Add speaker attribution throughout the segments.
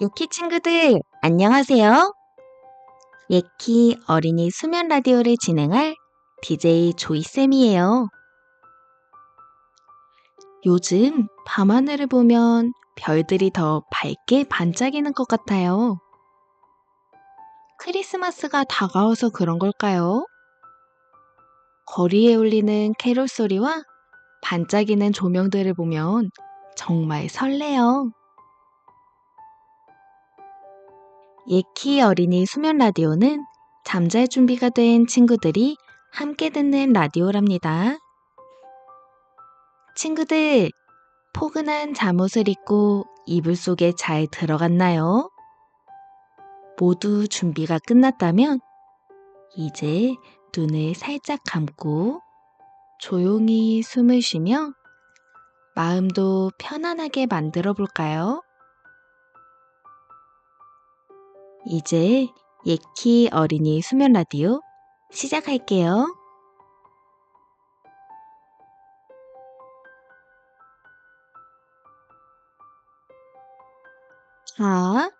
Speaker 1: 예키 친구들, 안녕하세요. 예키 어린이 수면 라디오를 진행할 DJ 조이쌤이에요. 요즘 밤하늘을 보면 별들이 더 밝게 반짝이는 것 같아요. 크리스마스가 다가와서 그런 걸까요? 거리에 울리는 캐롤 소리와 반짝이는 조명들을 보면 정말 설레요. 예키 어린이 수면 라디오는 잠잘 준비가 된 친구들이 함께 듣는 라디오랍니다. 친구들, 포근한 잠옷을 입고 이불 속에 잘 들어갔나요? 모두 준비가 끝났다면 이제 눈을 살짝 감고 조용히 숨을 쉬며 마음도 편안하게 만들어 볼까요? 이제 예키 어린이 수면 라디오 시작할게요. 자,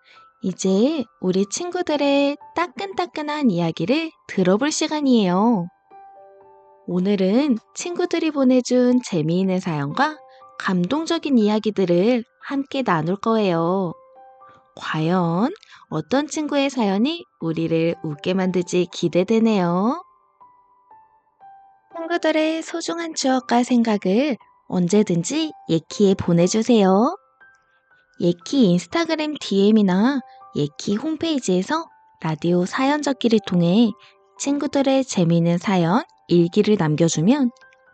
Speaker 1: 이제 우리 친구들의 따끈따끈한 이야기를 들어볼 시간이에요. 오늘은 친구들이 보내준 재미있는 사연과 감동적인 이야기들을 함께 나눌 거예요. 과연 어떤 친구의 사연이 우리를 웃게 만들지 기대되네요. 친구들의 소중한 추억과 생각을 언제든지 예키에 보내주세요. 예키 인스타그램 DM이나 예키 홈페이지에서 라디오 사연 적기를 통해 친구들의 재미있는 사연, 일기를 남겨주면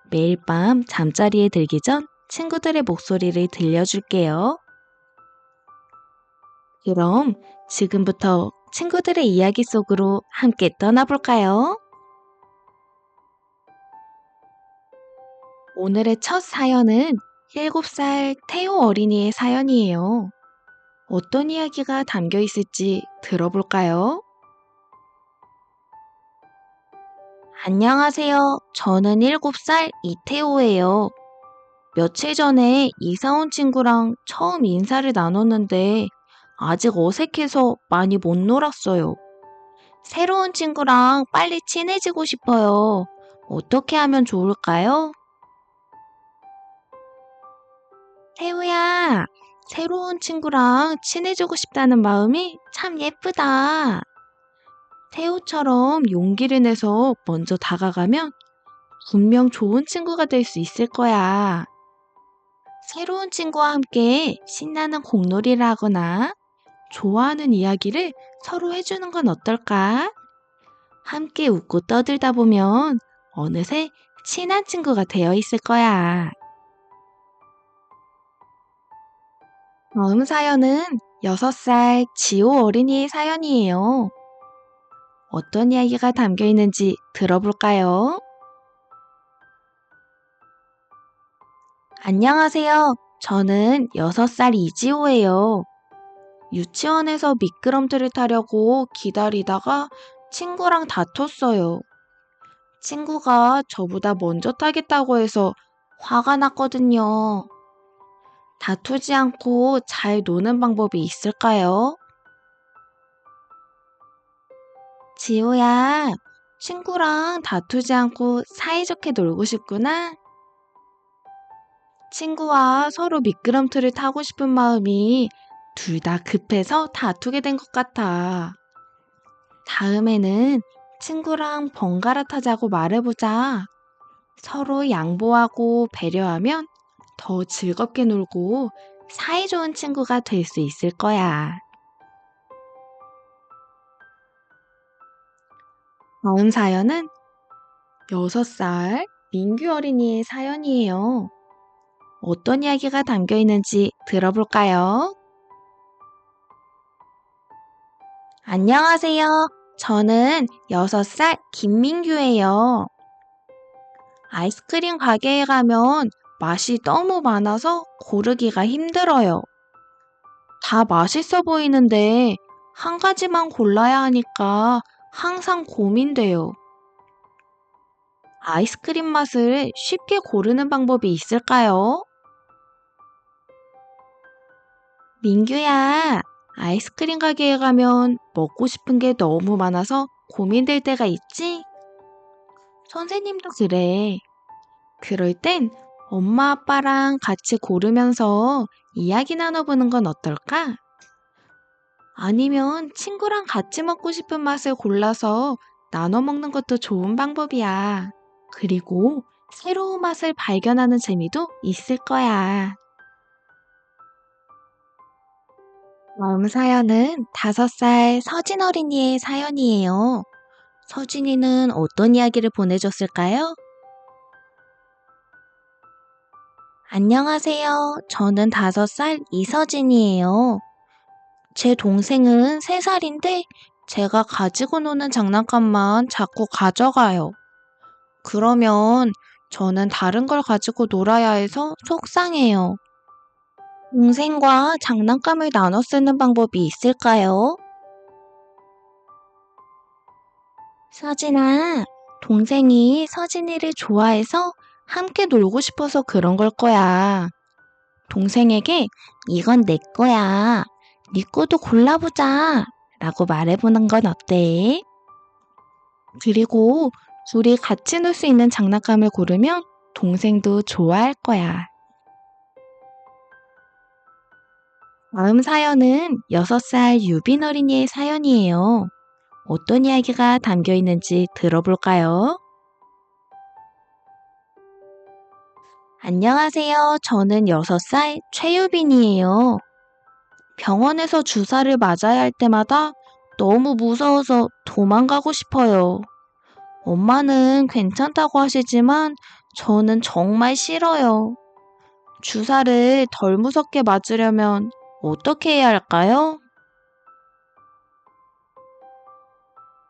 Speaker 1: 매일 밤 잠자리에 들기 전 친구들의 목소리를 들려줄게요. 그럼 지금부터 친구들의 이야기 속으로 함께 떠나볼까요? 오늘의 첫 사연은 7살 태호 어린이의 사연이에요. 어떤 이야기가 담겨 있을지 들어볼까요? 안녕하세요. 저는 7살 이태호예요. 며칠 전에 이사 온 친구랑 처음 인사를 나눴는데 아직 어색해서 많이 못 놀았어요. 새로운 친구랑 빨리 친해지고 싶어요. 어떻게 하면 좋을까요? 태우야, 새로운 친구랑 친해지고 싶다는 마음이 참 예쁘다. 태우처럼 용기를 내서 먼저 다가가면 분명 좋은 친구가 될 수 있을 거야. 새로운 친구와 함께 신나는 공놀이를 하거나 좋아하는 이야기를 서로 해주는 건 어떨까? 함께 웃고 떠들다 보면 어느새 친한 친구가 되어 있을 거야. 다음 사연은 6살 지호 어린이의 사연이에요. 어떤 이야기가 담겨 있는지 들어볼까요? 안녕하세요. 저는 6살 이지호예요. 유치원에서 미끄럼틀을 타려고 기다리다가 친구랑 다퉜어요. 친구가 저보다 먼저 타겠다고 해서 화가 났거든요. 다투지 않고 잘 노는 방법이 있을까요? 지호야, 친구랑 다투지 않고 사이좋게 놀고 싶구나. 친구와 서로 미끄럼틀을 타고 싶은 마음이 둘 다 급해서 다투게 된 것 같아. 다음에는 친구랑 번갈아 타자고 말해보자. 서로 양보하고 배려하면 더 즐겁게 놀고 사이좋은 친구가 될 수 있을 거야. 다음 사연은 6살 민규 어린이의 사연이에요. 어떤 이야기가 담겨 있는지 들어볼까요? 안녕하세요. 저는 6살 김민규예요. 아이스크림 가게에 가면 맛이 너무 많아서 고르기가 힘들어요. 다 맛있어 보이는데 한 가지만 골라야 하니까 항상 고민돼요. 아이스크림 맛을 쉽게 고르는 방법이 있을까요? 민규야, 아이스크림 가게에 가면 먹고 싶은 게 너무 많아서 고민될 때가 있지? 선생님도 그래. 그럴 땐 엄마 아빠랑 같이 고르면서 이야기 나눠보는 건 어떨까? 아니면 친구랑 같이 먹고 싶은 맛을 골라서 나눠 먹는 것도 좋은 방법이야. 그리고 새로운 맛을 발견하는 재미도 있을 거야. 다음 사연은 5살 서진 어린이의 사연이에요. 서진이는 어떤 이야기를 보내줬을까요? 안녕하세요. 저는 5살 이서진이에요. 제 동생은 3살인데 제가 가지고 노는 장난감만 자꾸 가져가요. 그러면 저는 다른 걸 가지고 놀아야 해서 속상해요. 동생과 장난감을 나눠 쓰는 방법이 있을까요? 서진아, 동생이 서진이를 좋아해서 함께 놀고 싶어서 그런 걸 거야. 동생에게 이건 내 거야. 네 거도 골라보자. 라고 말해보는 건 어때? 그리고 둘이 같이 놀 수 있는 장난감을 고르면 동생도 좋아할 거야. 다음 사연은 6살 유빈 어린이의 사연이에요. 어떤 이야기가 담겨 있는지 들어볼까요? 안녕하세요. 저는 6살 최유빈이에요. 병원에서 주사를 맞아야 할 때마다 너무 무서워서 도망가고 싶어요. 엄마는 괜찮다고 하시지만 저는 정말 싫어요. 주사를 덜 무섭게 맞으려면 어떻게 해야 할까요?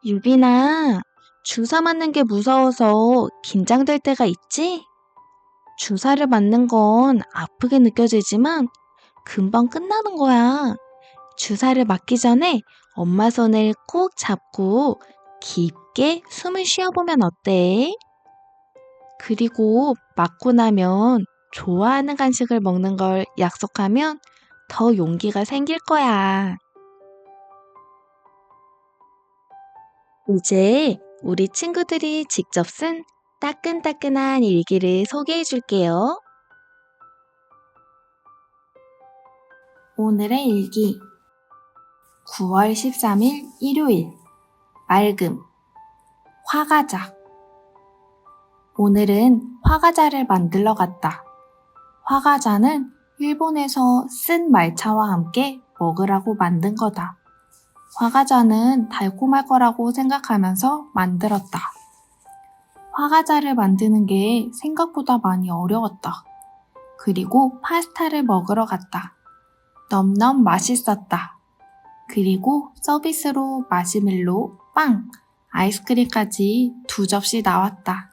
Speaker 1: 유빈아, 주사 맞는 게 무서워서 긴장될 때가 있지? 주사를 맞는 건 아프게 느껴지지만 금방 끝나는 거야. 주사를 맞기 전에 엄마 손을 꼭 잡고 깊게 숨을 쉬어보면 어때? 그리고 맞고 나면 좋아하는 간식을 먹는 걸 약속하면 더 용기가 생길 거야. 이제 우리 친구들이 직접 쓴 따끈따끈한 일기를 소개해 줄게요. 오늘의 일기 9월 13일 일요일 맑음 화과자 오늘은 화과자를 만들러 갔다. 화과자는 일본에서 쓴 말차와 함께 먹으라고 만든 거다. 화과자는 달콤할 거라고 생각하면서 만들었다. 화과자를 만드는 게 생각보다 많이 어려웠다. 그리고 파스타를 먹으러 갔다. 넘넘 맛있었다. 그리고 서비스로 마시멜로, 빵, 아이스크림까지 두 접시 나왔다.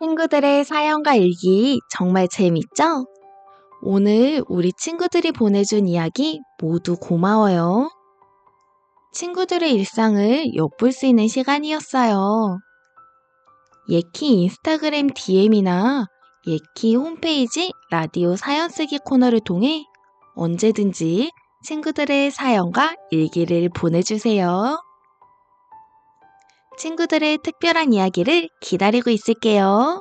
Speaker 1: 친구들의 사연과 일기 정말 재밌죠? 오늘 우리 친구들이 보내준 이야기 모두 고마워요. 친구들의 일상을 엿볼 수 있는 시간이었어요. 예키 인스타그램 DM이나 예키 홈페이지 라디오 사연 쓰기 코너를 통해 언제든지 친구들의 사연과 일기를 보내주세요. 친구들의 특별한 이야기를 기다리고 있을게요.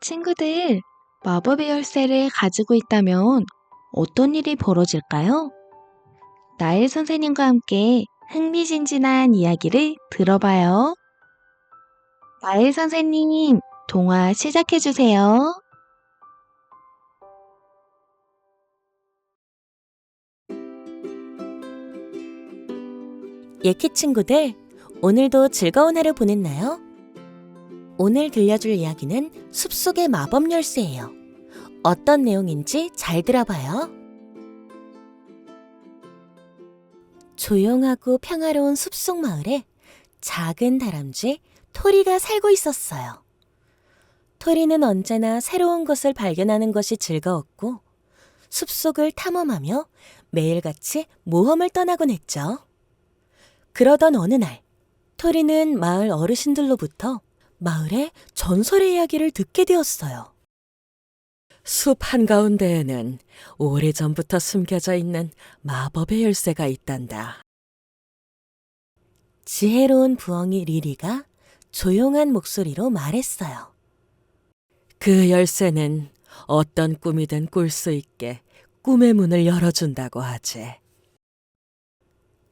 Speaker 1: 친구들, 마법의 열쇠를 가지고 있다면 어떤 일이 벌어질까요? 나엘 선생님과 함께 흥미진진한 이야기를 들어봐요. 나엘 선생님, 동화 시작해주세요.
Speaker 2: 예키 친구들, 오늘도 즐거운 하루 보냈나요? 오늘 들려줄 이야기는 숲속의 마법 열쇠예요. 어떤 내용인지 잘 들어봐요. 조용하고 평화로운 숲속 마을에 작은 다람쥐 토리가 살고 있었어요. 토리는 언제나 새로운 것을 발견하는 것이 즐거웠고 숲속을 탐험하며 매일같이 모험을 떠나곤 했죠. 그러던 어느 날, 토리는 마을 어르신들로부터 마을의 전설의 이야기를 듣게 되었어요.
Speaker 3: 숲 한가운데에는 오래전부터 숨겨져 있는 마법의 열쇠가 있단다.
Speaker 2: 지혜로운 부엉이 리리가 조용한 목소리로 말했어요.
Speaker 3: 그 열쇠는 어떤 꿈이든 꿀 수 있게 꿈의 문을 열어준다고 하지.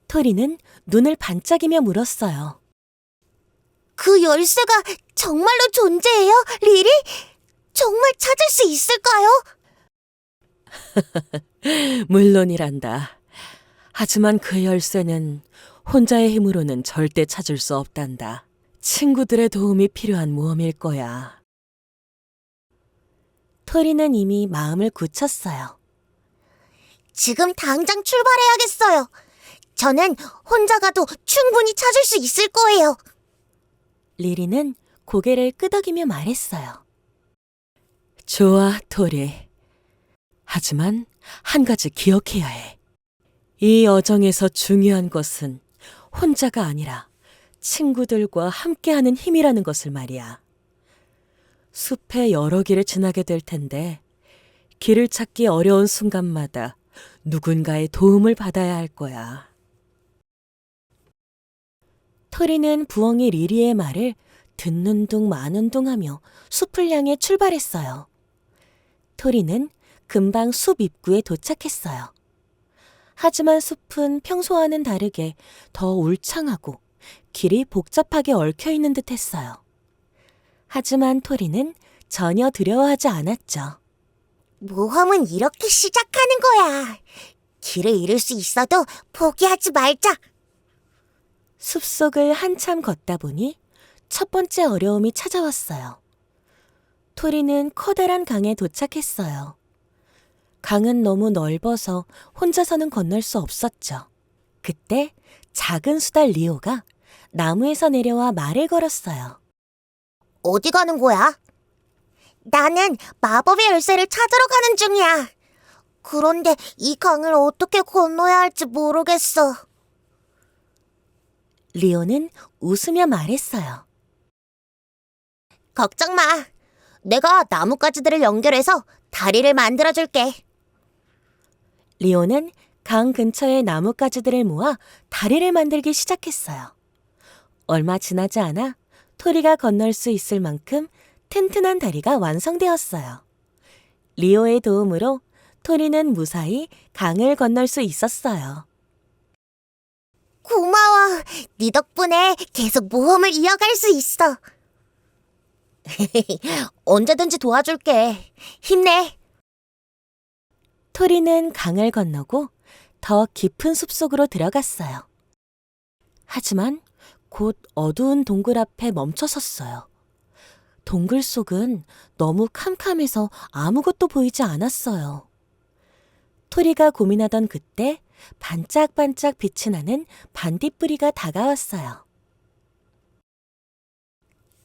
Speaker 2: 토리는 눈을 반짝이며 물었어요.
Speaker 4: 그 열쇠가 정말로 존재해요, 리리? 정말 찾을 수 있을까요?
Speaker 3: 물론이란다. 하지만 그 열쇠는 혼자의 힘으로는 절대 찾을 수 없단다. 친구들의 도움이 필요한 모험일 거야.
Speaker 2: 토리는 이미 마음을 굳혔어요.
Speaker 4: 지금 당장 출발해야겠어요. 저는 혼자 가도 충분히 찾을 수 있을 거예요.
Speaker 2: 리리는 고개를 끄덕이며 말했어요.
Speaker 3: 좋아, 토리. 하지만 한 가지 기억해야 해. 이 여정에서 중요한 것은 혼자가 아니라 친구들과 함께하는 힘이라는 것을 말이야. 숲의 여러 길을 지나게 될 텐데 길을 찾기 어려운 순간마다 누군가의 도움을 받아야 할 거야.
Speaker 2: 토리는 부엉이 리리의 말을 듣는 둥 마는 둥 하며 숲을 향해 출발했어요. 토리는 금방 숲 입구에 도착했어요. 하지만 숲은 평소와는 다르게 더 울창하고 길이 복잡하게 얽혀 있는 듯 했어요. 하지만 토리는 전혀 두려워하지 않았죠.
Speaker 4: 모험은 이렇게 시작하는 거야. 길을 잃을 수 있어도 포기하지 말자.
Speaker 2: 숲속을 한참 걷다 보니 첫 번째 어려움이 찾아왔어요. 토리는 커다란 강에 도착했어요. 강은 너무 넓어서 혼자서는 건널 수 없었죠. 그때 작은 수달 리오가 나무에서 내려와 말을 걸었어요.
Speaker 4: 어디 가는 거야? 나는 마법의 열쇠를 찾으러 가는 중이야. 그런데 이 강을 어떻게 건너야 할지 모르겠어.
Speaker 2: 리오는 웃으며 말했어요.
Speaker 4: 걱정 마. 내가 나뭇가지들을 연결해서 다리를 만들어줄게.
Speaker 2: 리오는 강 근처의 나뭇가지들을 모아 다리를 만들기 시작했어요. 얼마 지나지 않아 토리가 건널 수 있을 만큼 튼튼한 다리가 완성되었어요. 리오의 도움으로 토리는 무사히 강을 건널 수 있었어요.
Speaker 4: 고마워. 네 덕분에 계속 모험을 이어갈 수 있어. 언제든지 도와줄게. 힘내.
Speaker 2: 토리는 강을 건너고 더 깊은 숲속으로 들어갔어요. 하지만 곧 어두운 동굴 앞에 멈춰 섰어요. 동굴 속은 너무 캄캄해서 아무것도 보이지 않았어요. 토리가 고민하던 그때 반짝반짝 빛이 나는 반딧불이가 다가왔어요.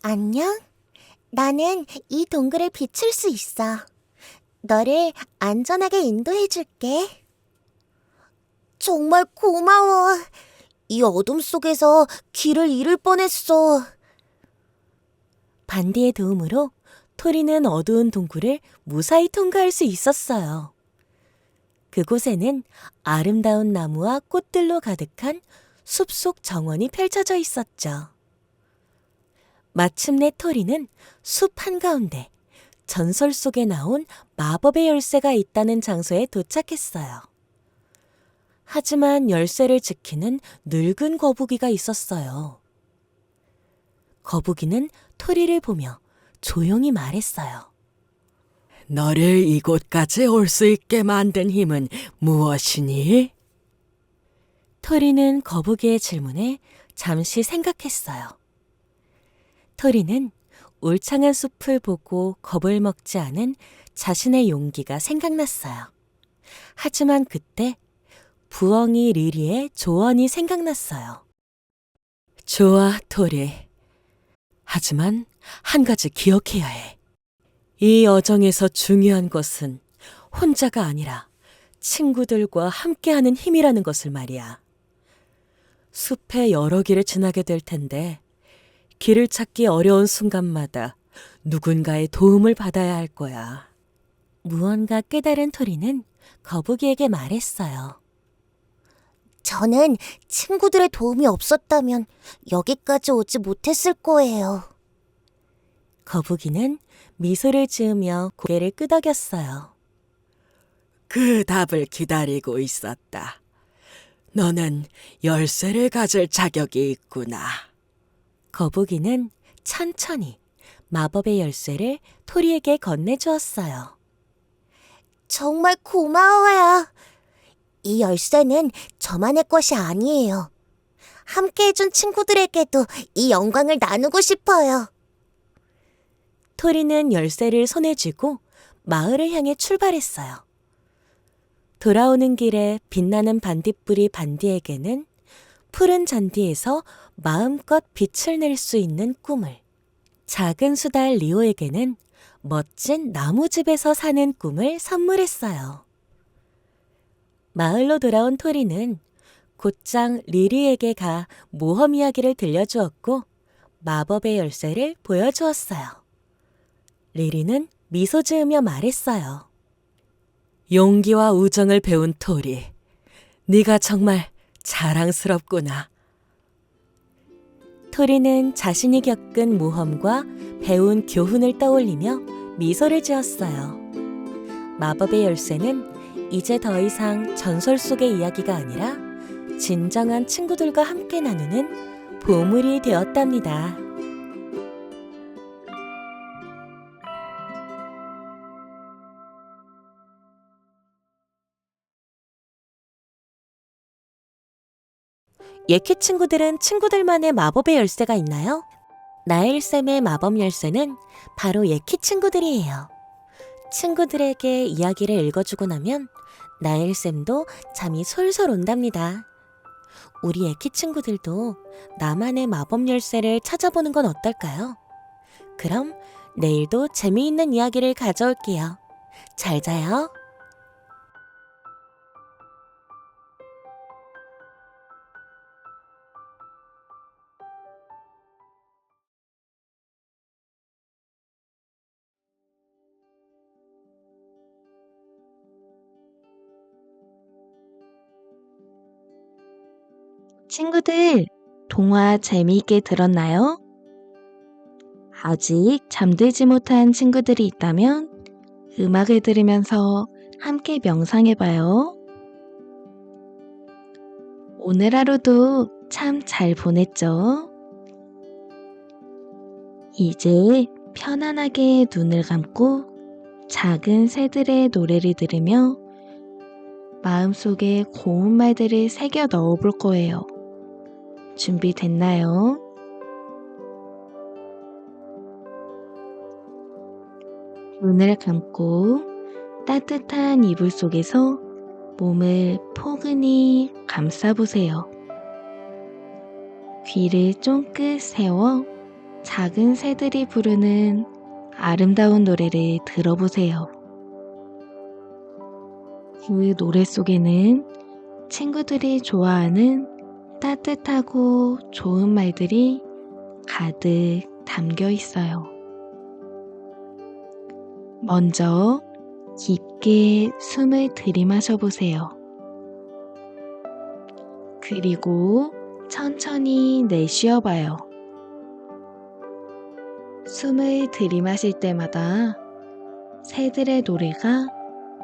Speaker 4: 안녕? 나는 이 동굴을 비출 수 있어. 너를 안전하게 인도해 줄게. 정말 고마워. 이 어둠 속에서 길을 잃을 뻔했어.
Speaker 2: 반디의 도움으로 토리는 어두운 동굴을 무사히 통과할 수 있었어요. 그곳에는 아름다운 나무와 꽃들로 가득한 숲속 정원이 펼쳐져 있었죠. 마침내 토리는 숲 한가운데 전설 속에 나온 마법의 열쇠가 있다는 장소에 도착했어요. 하지만 열쇠를 지키는 늙은 거북이가 있었어요. 거북이는 토리를 보며 조용히 말했어요.
Speaker 3: 너를 이곳까지 올 수 있게 만든 힘은 무엇이니?
Speaker 2: 토리는 거북이의 질문에 잠시 생각했어요. 토리는 울창한 숲을 보고 겁을 먹지 않은 자신의 용기가 생각났어요. 하지만 그때 부엉이 리리의 조언이 생각났어요.
Speaker 3: 좋아, 토리. 하지만 한 가지 기억해야 해. 이 여정에서 중요한 것은 혼자가 아니라 친구들과 함께하는 힘이라는 것을 말이야. 숲의 여러 길을 지나게 될 텐데 길을 찾기 어려운 순간마다 누군가의 도움을 받아야 할 거야.
Speaker 2: 무언가 깨달은 토리는 거북이에게 말했어요.
Speaker 4: 저는 친구들의 도움이 없었다면 여기까지 오지 못했을 거예요.
Speaker 2: 거북이는 미소를 지으며 고개를 끄덕였어요.
Speaker 3: 그 답을 기다리고 있었다. 너는 열쇠를 가질 자격이 있구나.
Speaker 2: 거북이는 천천히 마법의 열쇠를 토리에게 건네주었어요.
Speaker 4: 정말 고마워요. 이 열쇠는 저만의 것이 아니에요. 함께 해준 친구들에게도 이 영광을 나누고 싶어요.
Speaker 2: 토리는 열쇠를 손에 쥐고 마을을 향해 출발했어요. 돌아오는 길에 빛나는 반딧불이 반디에게는 푸른 잔디에서 마음껏 빛을 낼 수 있는 꿈을, 작은 수달 리오에게는 멋진 나무집에서 사는 꿈을 선물했어요. 마을로 돌아온 토리는 곧장 리리에게 가 모험 이야기를 들려주었고 마법의 열쇠를 보여주었어요. 리리는 미소 지으며 말했어요.
Speaker 3: 용기와 우정을 배운 토리. 네가 정말 자랑스럽구나.
Speaker 2: 토리는 자신이 겪은 모험과 배운 교훈을 떠올리며 미소를 지었어요. 마법의 열쇠는 이제 더 이상 전설 속의 이야기가 아니라 진정한 친구들과 함께 나누는 보물이 되었답니다. 예키 친구들은 친구들만의 마법의 열쇠가 있나요? 나일쌤의 마법 열쇠는 바로 예키 친구들이에요. 친구들에게 이야기를 읽어주고 나면 나일쌤도 잠이 솔솔 온답니다. 우리 예키 친구들도 나만의 마법 열쇠를 찾아보는 건 어떨까요? 그럼 내일도 재미있는 이야기를 가져올게요. 잘 자요.
Speaker 1: 친구들, 동화 재미있게 들었나요? 아직 잠들지 못한 친구들이 있다면 음악을 들으면서 함께 명상해봐요. 오늘 하루도 참 잘 보냈죠? 이제 편안하게 눈을 감고 작은 새들의 노래를 들으며 마음속에 고운 말들을 새겨 넣어 볼 거예요. 준비됐나요? 눈을 감고 따뜻한 이불 속에서 몸을 포근히 감싸보세요. 귀를 쫑긋 세워 작은 새들이 부르는 아름다운 노래를 들어보세요. 그 노래 속에는 친구들이 좋아하는 따뜻하고 좋은 말들이 가득 담겨 있어요. 먼저 깊게 숨을 들이마셔 보세요. 그리고 천천히 내쉬어 봐요. 숨을 들이마실 때마다 새들의 노래가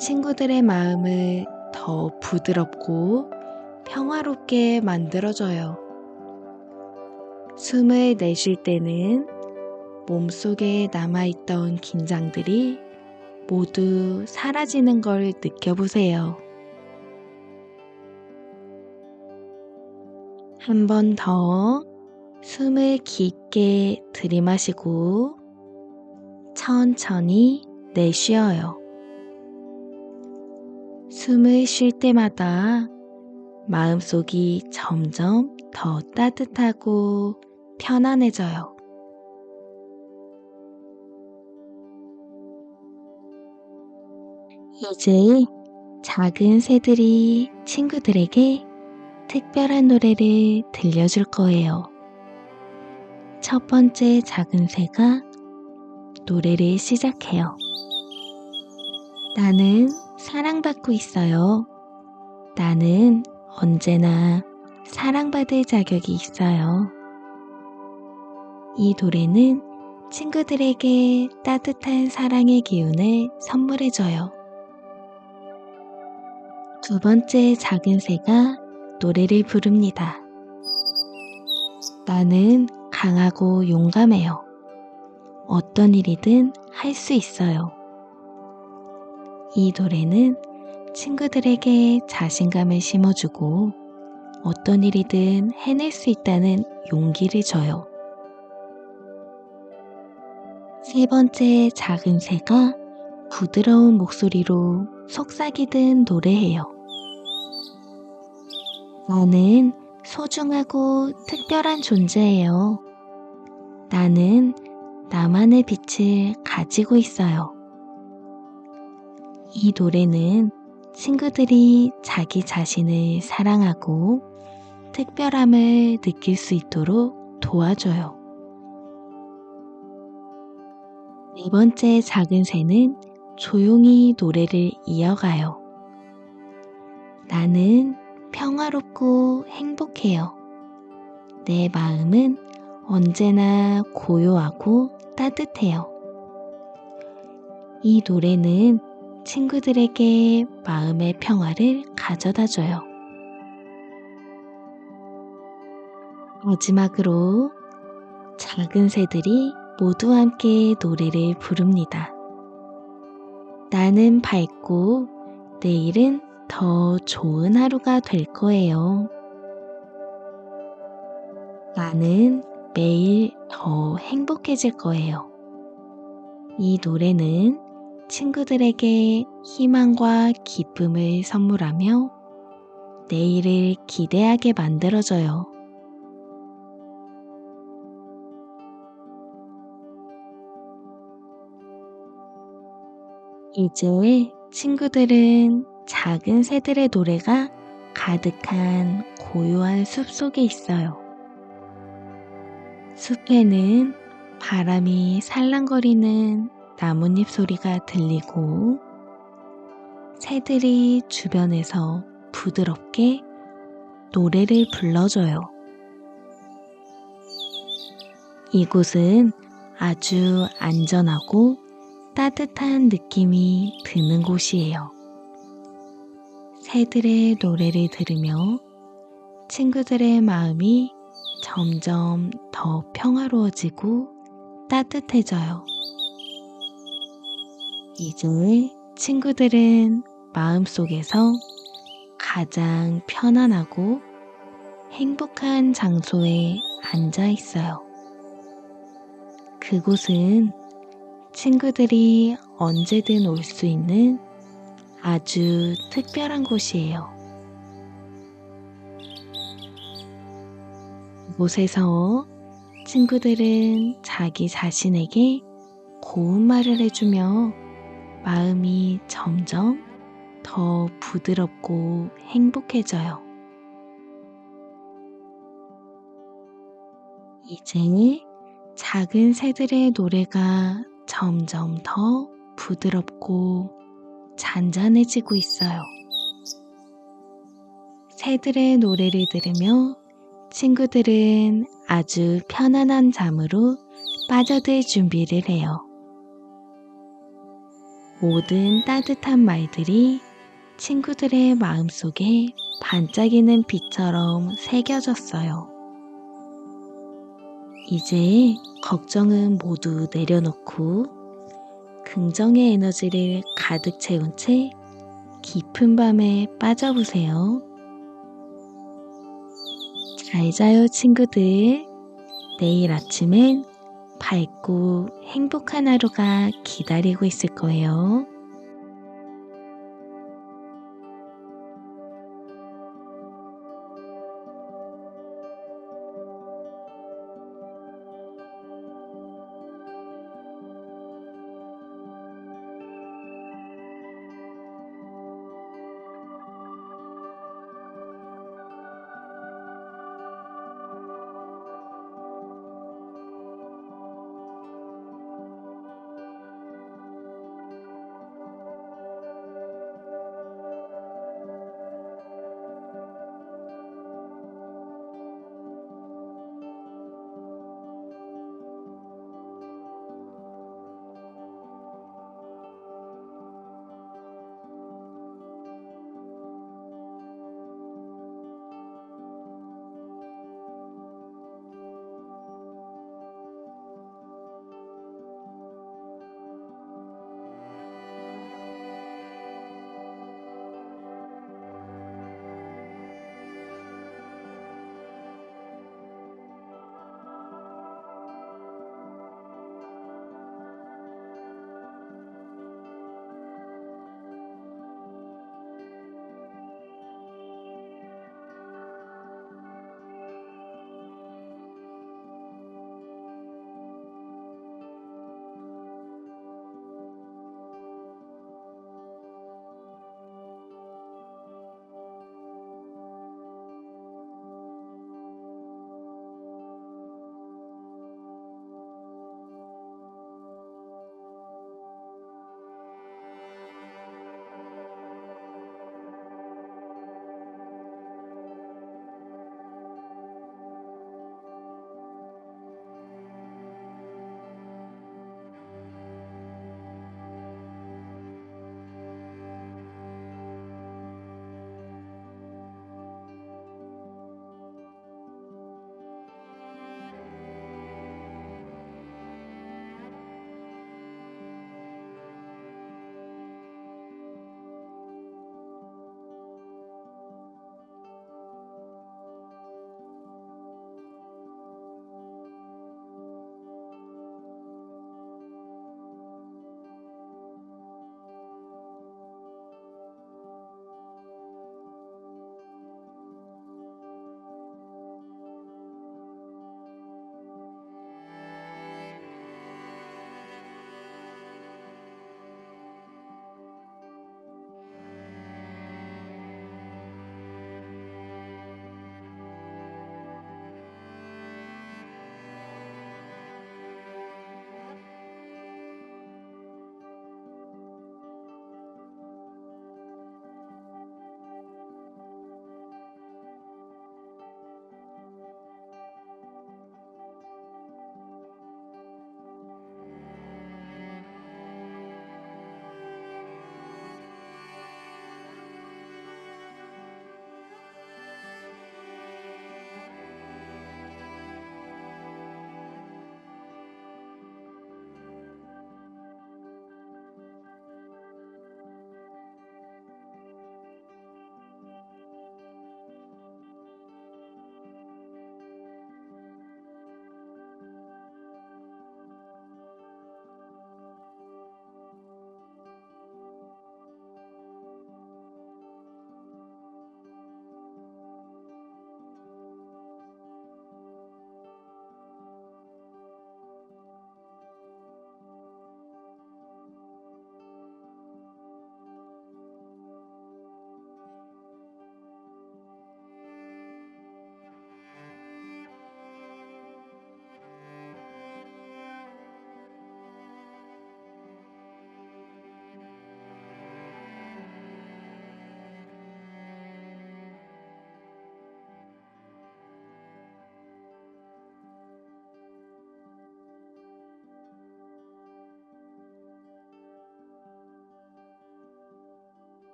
Speaker 1: 친구들의 마음을 더 부드럽고 평화롭게 만들어줘요. 숨을 내쉴 때는 몸속에 남아있던 긴장들이 모두 사라지는 걸 느껴보세요. 한 번 더 숨을 깊게 들이마시고 천천히 내쉬어요. 숨을 쉴 때마다 마음속이 점점 더 따뜻하고 편안해져요. 이제 작은 새들이 친구들에게 특별한 노래를 들려줄 거예요. 첫 번째 작은 새가 노래를 시작해요. 나는 사랑받고 있어요. 나는 언제나 사랑받을 자격이 있어요. 이 노래는 친구들에게 따뜻한 사랑의 기운을 선물해줘요. 두 번째 작은 새가 노래를 부릅니다. 나는 강하고 용감해요. 어떤 일이든 할 수 있어요. 이 노래는 친구들에게 자신감을 심어주고 어떤 일이든 해낼 수 있다는 용기를 줘요. 세 번째 작은 새가 부드러운 목소리로 속삭이듯 노래해요. 나는 소중하고 특별한 존재예요. 나는 나만의 빛을 가지고 있어요. 이 노래는 친구들이 자기 자신을 사랑하고 특별함을 느낄 수 있도록 도와줘요. 네 번째 작은 새는 조용히 노래를 이어가요. 나는 평화롭고 행복해요. 내 마음은 언제나 고요하고 따뜻해요. 이 노래는 친구들에게 마음의 평화를 가져다 줘요. 마지막으로 작은 새들이 모두 함께 노래를 부릅니다. 나는 밝고 내일은 더 좋은 하루가 될 거예요. 나는 매일 더 행복해질 거예요. 이 노래는 친구들에게 희망과 기쁨을 선물하며 내일을 기대하게 만들어줘요. 이제 친구들은 작은 새들의 노래가 가득한 고요한 숲 속에 있어요. 숲에는 바람이 살랑거리는 나뭇잎 소리가 들리고 새들이 주변에서 부드럽게 노래를 불러줘요. 이곳은 아주 안전하고 따뜻한 느낌이 드는 곳이에요. 새들의 노래를 들으며 친구들의 마음이 점점 더 평화로워지고 따뜻해져요. 이제 친구들은 마음속에서 가장 편안하고 행복한 장소에 앉아 있어요. 그곳은 친구들이 언제든 올 수 있는 아주 특별한 곳이에요. 이곳에서 친구들은 자기 자신에게 고운 말을 해주며 마음이 점점 더 부드럽고 행복해져요. 이제 작은 새들의 노래가 점점 더 부드럽고 잔잔해지고 있어요. 새들의 노래를 들으며 친구들은 아주 편안한 잠으로 빠져들 준비를 해요. 모든 따뜻한 말들이 친구들의 마음속에 반짝이는 빛처럼 새겨졌어요. 이제 걱정은 모두 내려놓고 긍정의 에너지를 가득 채운 채 깊은 밤에 빠져보세요. 잘 자요, 친구들. 내일 아침엔 밝고 행복한 하루가 기다리고 있을 거예요.